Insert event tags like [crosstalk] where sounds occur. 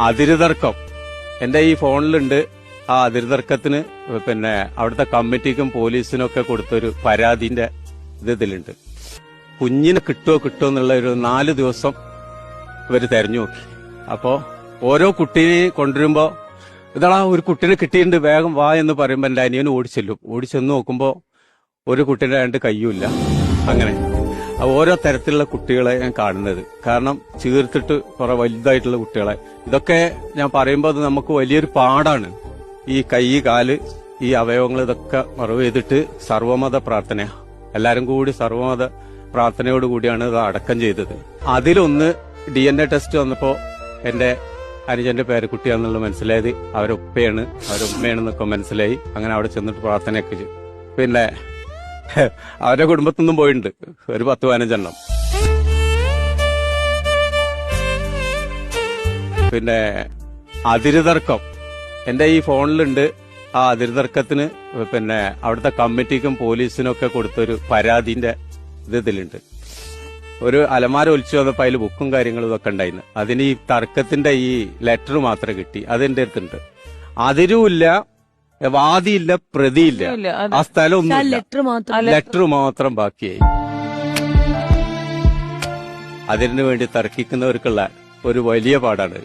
അതിരുതർക്കം. എന്റെ ഈ ഫോണിലുണ്ട് ആ അതിരുതർക്കത്തിന് പിന്നെ അവിടുത്തെ കമ്മിറ്റിക്കും പോലീസിനും ഒക്കെ കൊടുത്തൊരു പരാതിന്റെ ഇത് ഇതിലുണ്ട്. കുഞ്ഞിനെ കിട്ടുമോ കിട്ടുമോ എന്നുള്ള ഒരു നാല് ദിവസം ഇവർ തെരഞ്ഞു നോക്കി. അപ്പോ ഓരോ കുട്ടിയെ കൊണ്ടുവരുമ്പോ ഇതാ ഒരു കുട്ടീനെ കിട്ടിയിട്ടുണ്ട് വേഗം വാ എന്ന് പറയുമ്പോൾ എന്റെ അനിയനും ഓടിച്ചെല്ലും ഓടിച്ചെന്ന് നോക്കുമ്പോൾ ഒരു കുട്ടീന്റെ രണ്ട് കയ്യുമില്ല. അങ്ങനെ. ഓരോ തരത്തിലുള്ള കുട്ടികളെ ഞാൻ കാണുന്നത്. കാരണം ചീർത്തിട്ട് കുറെ വലുതായിട്ടുള്ള കുട്ടികളെ. ഇതൊക്കെ ഞാൻ പറയുമ്പോൾ അത് നമുക്ക് വലിയൊരു പാടാണ്. ഈ കൈ കാൽ ഈ അവയവങ്ങൾ ഇതൊക്കെ മറവ് ചെയ്തിട്ട് സർവമത പ്രാർത്ഥന. എല്ലാവരും കൂടി സർവമത പ്രാർത്ഥനയോട് കൂടിയാണ് ഇത് അടക്കം ചെയ്തത്. അതിലൊന്ന് ഡി എൻ എ ടെസ്റ്റ് വന്നപ്പോ എന്റെ അനുജന്റെ പേരക്കുട്ടിയാണെന്നുള്ള മനസ്സിലായത് അവരൊപ്പയാണ്. അവരുമ്മയാണെന്നൊക്കെ മനസ്സിലായി. അങ്ങനെ അവിടെ ചെന്നിട്ട് പ്രാർത്ഥനയൊക്കെ ചെയ്തു. പിന്നെ [laughs] അവരുടെ കുടുംബത്തിൽ നിന്നും പോയിട്ടുണ്ട്. ഒരു പത്ത് പതിനഞ്ചെണ്ണം പിന്നെ അതിരുതർക്കം. എന്റെ ഈ ഫോണിലുണ്ട്. ആ അതിരുതർക്കത്തിന് പിന്നെ അവിടുത്തെ കമ്മിറ്റിക്കും പോലീസിനും ഒക്കെ കൊടുത്തൊരു പരാതിന്റെ ഇത് ഇതിലുണ്ട്. ഒരു അലമാര ഒലിച്ചു വന്നപ്പോ അതിൽ ബുക്കും കാര്യങ്ങളും ഇതൊക്കെ ഉണ്ടായിരുന്നു. അതിന് ഈ തർക്കത്തിന്റെ ഈ ലെറ്റർ മാത്രമേ കിട്ടി. അതെന്റെ അടുത്തുണ്ട്. അതിരുമില്ല വാദിയില്ല പ്രതിയില്ല. ആ സ്ഥലം ഒന്നും ലെറ്റർ മാത്രം ലെറ്റർ മാത്രം ബാക്കിയായി. അതിനു വേണ്ടി തർക്കിക്കുന്നവർക്കുള്ള ഒരു വലിയ പാടാണ്.